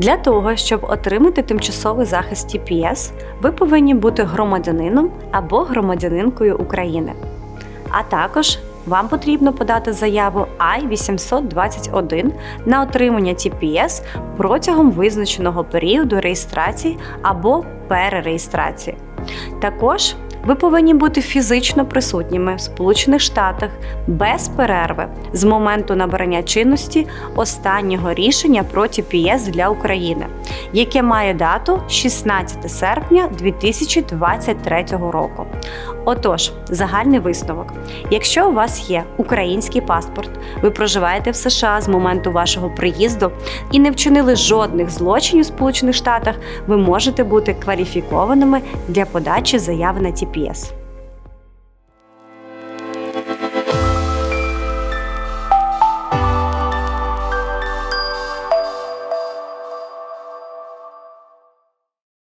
Для того, щоб отримати тимчасовий захист TPS, ви повинні бути громадянином або громадянинкою України. А також вам потрібно подати заяву I-821 на отримання TPS протягом визначеного періоду реєстрації або перереєстрації. Також ви повинні бути фізично присутніми в Сполучених Штатах без перерви з моменту набрання чинності останнього рішення про TPS для України, яке має дату 16 серпня 2023 року. Отож, загальний висновок: якщо у вас є український паспорт, ви проживаєте в США з моменту вашого приїзду і не вчинили жодних злочинів в Сполучених Штатах, ви можете бути кваліфікованими для подачі заяви на TPS.